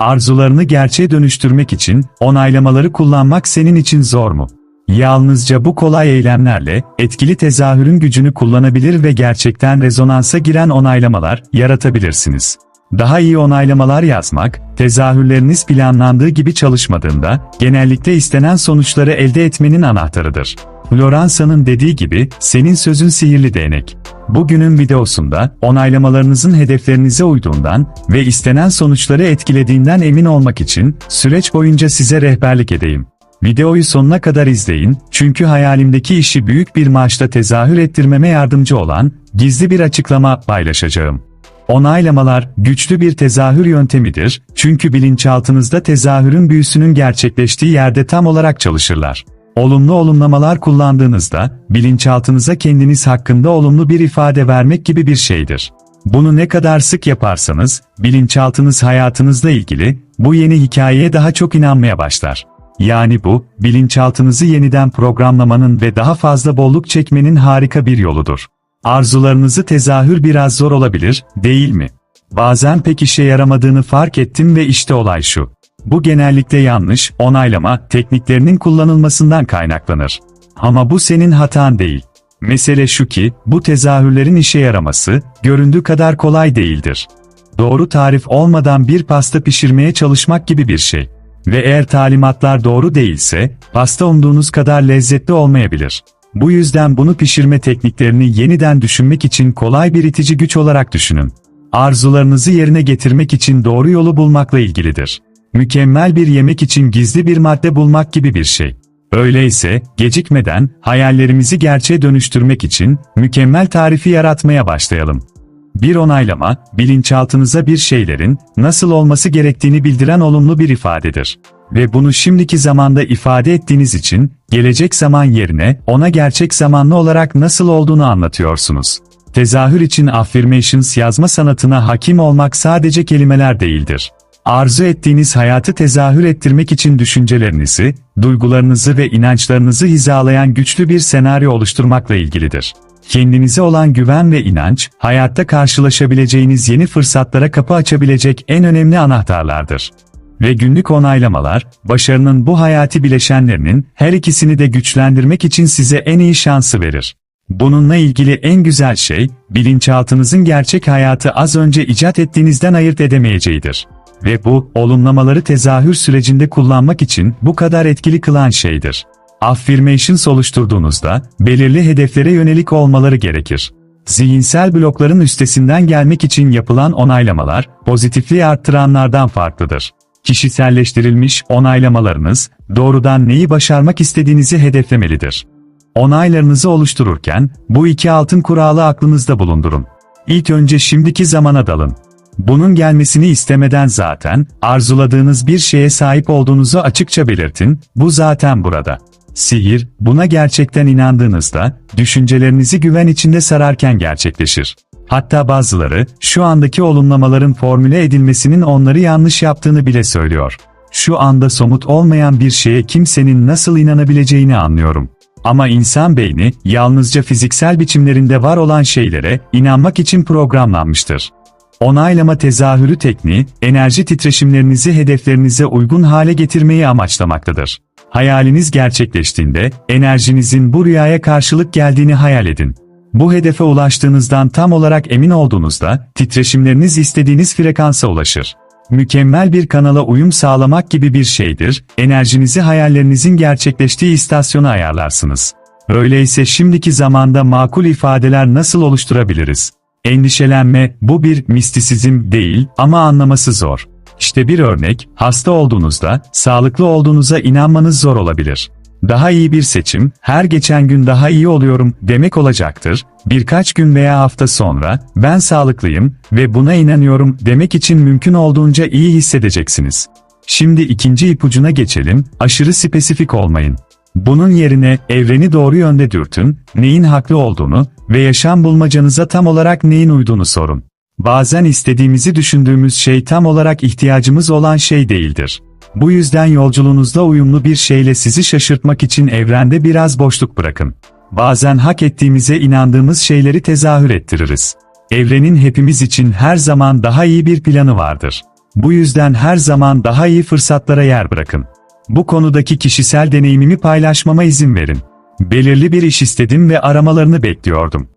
Arzularını gerçeğe dönüştürmek için onaylamaları kullanmak senin için zor mu? Yalnızca bu kolay eylemlerle etkili tezahürün gücünü kullanabilir ve gerçekten rezonansa giren onaylamalar yaratabilirsiniz. Daha iyi onaylamalar yazmak, tezahürleriniz planlandığı gibi çalışmadığında genellikle istenen sonuçları elde etmenin anahtarıdır. Floransa'nın dediği gibi, senin sözün sihirli değnek. Bugünün videosunda, onaylamalarınızın hedeflerinize uyduğundan ve istenen sonuçları etkilediğinden emin olmak için, süreç boyunca size rehberlik edeyim. Videoyu sonuna kadar izleyin, çünkü hayalimdeki işi büyük bir maaşla tezahür ettirmeme yardımcı olan, gizli bir açıklama paylaşacağım. Onaylamalar, güçlü bir tezahür yöntemidir, çünkü bilinçaltınızda tezahürün büyüsünün gerçekleştiği yerde tam olarak çalışırlar. Olumlu olumlamalar kullandığınızda, bilinçaltınıza kendiniz hakkında olumlu bir ifade vermek gibi bir şeydir. Bunu ne kadar sık yaparsanız, bilinçaltınız hayatınızla ilgili, bu yeni hikayeye daha çok inanmaya başlar. Yani bu, bilinçaltınızı yeniden programlamanın ve daha fazla bolluk çekmenin harika bir yoludur. Arzularınızı tezahür biraz zor olabilir, değil mi? Bazen pek işe yaramadığını fark ettim ve işte olay şu. Bu genellikle yanlış, onaylama tekniklerinin kullanılmasından kaynaklanır. Ama bu senin hatan değil. Mesele şu ki, bu tezahürlerin işe yaraması, göründüğü kadar kolay değildir. Doğru tarif olmadan bir pasta pişirmeye çalışmak gibi bir şey. Ve eğer talimatlar doğru değilse, pasta umduğunuz kadar lezzetli olmayabilir. Bu yüzden bunu pişirme tekniklerini yeniden düşünmek için kolay bir itici güç olarak düşünün. Arzularınızı yerine getirmek için doğru yolu bulmakla ilgilidir. Mükemmel bir yemek için gizli bir madde bulmak gibi bir şey. Öyleyse, gecikmeden, hayallerimizi gerçeğe dönüştürmek için, mükemmel tarifi yaratmaya başlayalım. Bir onaylama, bilinçaltınıza bir şeylerin, nasıl olması gerektiğini bildiren olumlu bir ifadedir. Ve bunu şimdiki zamanda ifade ettiğiniz için, gelecek zaman yerine, ona gerçek zamanlı olarak nasıl olduğunu anlatıyorsunuz. Tezahür için affirmations yazma sanatına hakim olmak sadece kelimeler değildir. Arzu ettiğiniz hayatı tezahür ettirmek için düşüncelerinizi, duygularınızı ve inançlarınızı hizalayan güçlü bir senaryo oluşturmakla ilgilidir. Kendinize olan güven ve inanç, hayatta karşılaşabileceğiniz yeni fırsatlara kapı açabilecek en önemli anahtarlardır. Ve günlük onaylamalar, başarının bu hayati bileşenlerinin her ikisini de güçlendirmek için size en iyi şansı verir. Bununla ilgili en güzel şey, bilinçaltınızın gerçek hayatı az önce icat ettiğinizden ayırt edemeyeceğidir. Ve bu, olumlamaları tezahür sürecinde kullanmak için bu kadar etkili kılan şeydir. Affirmations oluşturduğunuzda, belirli hedeflere yönelik olmaları gerekir. Zihinsel blokların üstesinden gelmek için yapılan onaylamalar, pozitifliği arttıranlardan farklıdır. Kişiselleştirilmiş onaylamalarınız, doğrudan neyi başarmak istediğinizi hedeflemelidir. Onaylarınızı oluştururken, bu iki altın kuralı aklınızda bulundurun. İlk önce şimdiki zamana dalın. Bunun gelmesini istemeden zaten, arzuladığınız bir şeye sahip olduğunuzu açıkça belirtin, bu zaten burada. Sihir, buna gerçekten inandığınızda, düşüncelerinizi güven içinde sararken gerçekleşir. Hatta bazıları, şu andaki olumlamaların formüle edilmesinin onları yanlış yaptığını bile söylüyor. Şu anda somut olmayan bir şeye kimsenin nasıl inanabileceğini anlıyorum. Ama insan beyni, yalnızca fiziksel biçimlerinde var olan şeylere, inanmak için programlanmıştır. Onaylama tezahürü tekniği, enerji titreşimlerinizi hedeflerinize uygun hale getirmeyi amaçlamaktadır. Hayaliniz gerçekleştiğinde, enerjinizin bu rüyaya karşılık geldiğini hayal edin. Bu hedefe ulaştığınızdan tam olarak emin olduğunuzda, titreşimleriniz istediğiniz frekansa ulaşır. Mükemmel bir kanala uyum sağlamak gibi bir şeydir, enerjinizi hayallerinizin gerçekleştiği istasyona ayarlarsınız. Öyleyse şimdiki zamanda makul ifadeler nasıl oluşturabiliriz? Endişelenme, bu bir mistisizm değil ama anlaması zor. İşte bir örnek, hasta olduğunuzda, sağlıklı olduğunuza inanmanız zor olabilir. Daha iyi bir seçim, her geçen gün daha iyi oluyorum demek olacaktır. Birkaç gün veya hafta sonra, ben sağlıklıyım ve buna inanıyorum demek için mümkün olduğunca iyi hissedeceksiniz. Şimdi ikinci ipucuna geçelim, aşırı spesifik olmayın. Bunun yerine evreni doğru yönde dürtün, neyin haklı olduğunu ve yaşam bulmacanıza tam olarak neyin uyduğunu sorun. Bazen istediğimizi düşündüğümüz şey tam olarak ihtiyacımız olan şey değildir. Bu yüzden yolculuğunuzda uyumlu bir şeyle sizi şaşırtmak için evrende biraz boşluk bırakın. Bazen hak ettiğimize inandığımız şeyleri tezahür ettiririz. Evrenin hepimiz için her zaman daha iyi bir planı vardır. Bu yüzden her zaman daha iyi fırsatlara yer bırakın. Bu konudaki kişisel deneyimimi paylaşmama izin verin. Belirli bir iş istedim ve aramalarını bekliyordum.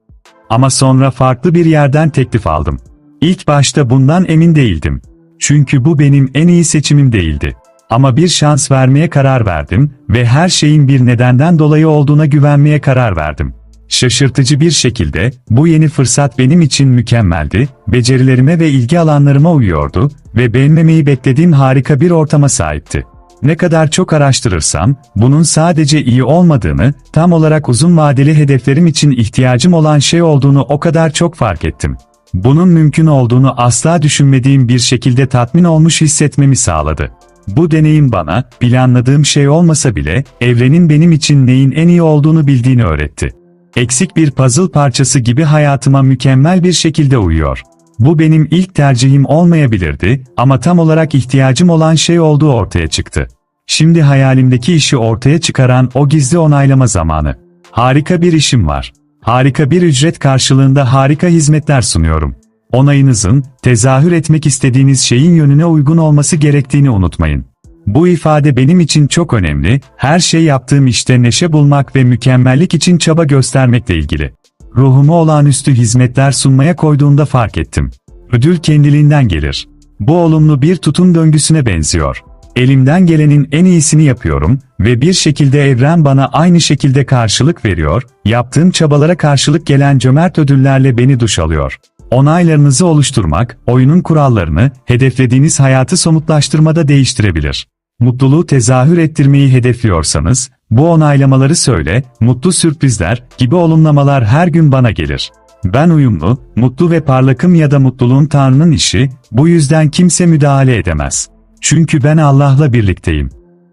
Ama sonra farklı bir yerden teklif aldım. İlk başta bundan emin değildim. Çünkü bu benim en iyi seçimim değildi. Ama bir şans vermeye karar verdim ve her şeyin bir nedenden dolayı olduğuna güvenmeye karar verdim. Şaşırtıcı bir şekilde bu yeni fırsat benim için mükemmeldi, becerilerime ve ilgi alanlarıma uyuyordu ve beğenmemeyi beklediğim harika bir ortama sahipti. Ne kadar çok araştırırsam, bunun sadece iyi olmadığını, tam olarak uzun vadeli hedeflerim için ihtiyacım olan şey olduğunu o kadar çok fark ettim. Bunun mümkün olduğunu asla düşünmediğim bir şekilde tatmin olmuş hissetmemi sağladı. Bu deneyim bana, planladığım şey olmasa bile, evrenin benim için neyin en iyi olduğunu bildiğini öğretti. Eksik bir puzzle parçası gibi hayatıma mükemmel bir şekilde uyuyor. Bu benim ilk tercihim olmayabilirdi ama tam olarak ihtiyacım olan şey olduğu ortaya çıktı. Şimdi hayalimdeki işi ortaya çıkaran o gizli onaylama zamanı. Harika bir işim var. Harika bir ücret karşılığında harika hizmetler sunuyorum. Onayınızın, tezahür etmek istediğiniz şeyin yönüne uygun olması gerektiğini unutmayın. Bu ifade benim için çok önemli, her şey yaptığım işte neşe bulmak ve mükemmellik için çaba göstermekle ilgili. Ruhumu olağanüstü hizmetler sunmaya koyduğumda fark ettim. Ödül kendiliğinden gelir. Bu olumlu bir tutum döngüsüne benziyor. Elimden gelenin en iyisini yapıyorum ve bir şekilde evren bana aynı şekilde karşılık veriyor, yaptığım çabalara karşılık gelen cömert ödüllerle beni duş alıyor. Onaylarınızı oluşturmak, oyunun kurallarını, hedeflediğiniz hayatı somutlaştırmada değiştirebilir. Mutluluğu tezahür ettirmeyi hedefliyorsanız, bu onaylamaları söyle, mutlu sürprizler gibi olumlamalar her gün bana gelir. Ben uyumlu, mutlu ve parlakım ya da mutluluğun Tanrı'nın işi, bu yüzden kimse müdahale edemez. Çünkü ben Allah'la birlikteyim.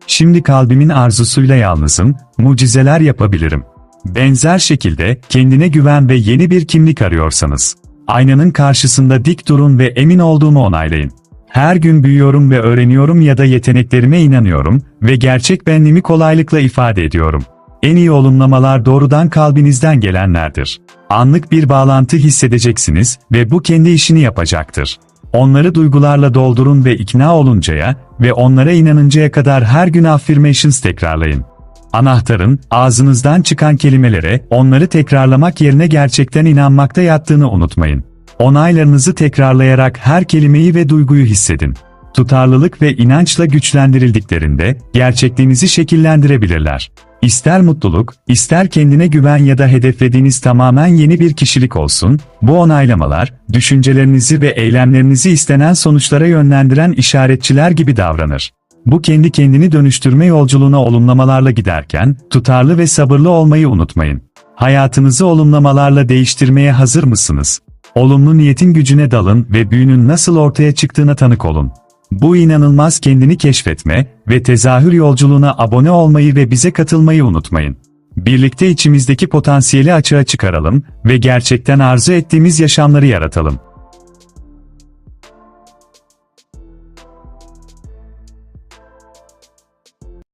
Şimdi kalbimin arzusuyla yalnızım, mucizeler yapabilirim. Benzer şekilde, kendine güven ve yeni bir kimlik arıyorsanız, aynanın karşısında dik durun ve emin olduğumu onaylayın. Her gün büyüyorum ve öğreniyorum ya da yeteneklerime inanıyorum ve gerçek benliğimi kolaylıkla ifade ediyorum. En iyi olumlamalar doğrudan kalbinizden gelenlerdir. Anlık bir bağlantı hissedeceksiniz ve bu kendi işini yapacaktır. Onları duygularla doldurun ve ikna oluncaya ve onlara inanıncaya kadar her gün affirmations tekrarlayın. Anahtarın, ağzınızdan çıkan kelimelere, onları tekrarlamak yerine gerçekten inanmakta yattığını unutmayın. Onaylarınızı tekrarlayarak her kelimeyi ve duyguyu hissedin. Tutarlılık ve inançla güçlendirildiklerinde, gerçekliğinizi şekillendirebilirler. İster mutluluk, ister kendine güven ya da hedeflediğiniz tamamen yeni bir kişilik olsun, bu onaylamalar, düşüncelerinizi ve eylemlerinizi istenen sonuçlara yönlendiren işaretçiler gibi davranır. Bu kendi kendini dönüştürme yolculuğuna olumlamalarla giderken, tutarlı ve sabırlı olmayı unutmayın. Hayatınızı olumlamalarla değiştirmeye hazır mısınız? Olumlu niyetin gücüne dalın ve büyünün nasıl ortaya çıktığına tanık olun. Bu inanılmaz kendini keşfetme ve tezahür yolculuğuna abone olmayı ve bize katılmayı unutmayın. Birlikte içimizdeki potansiyeli açığa çıkaralım ve gerçekten arzu ettiğimiz yaşamları yaratalım.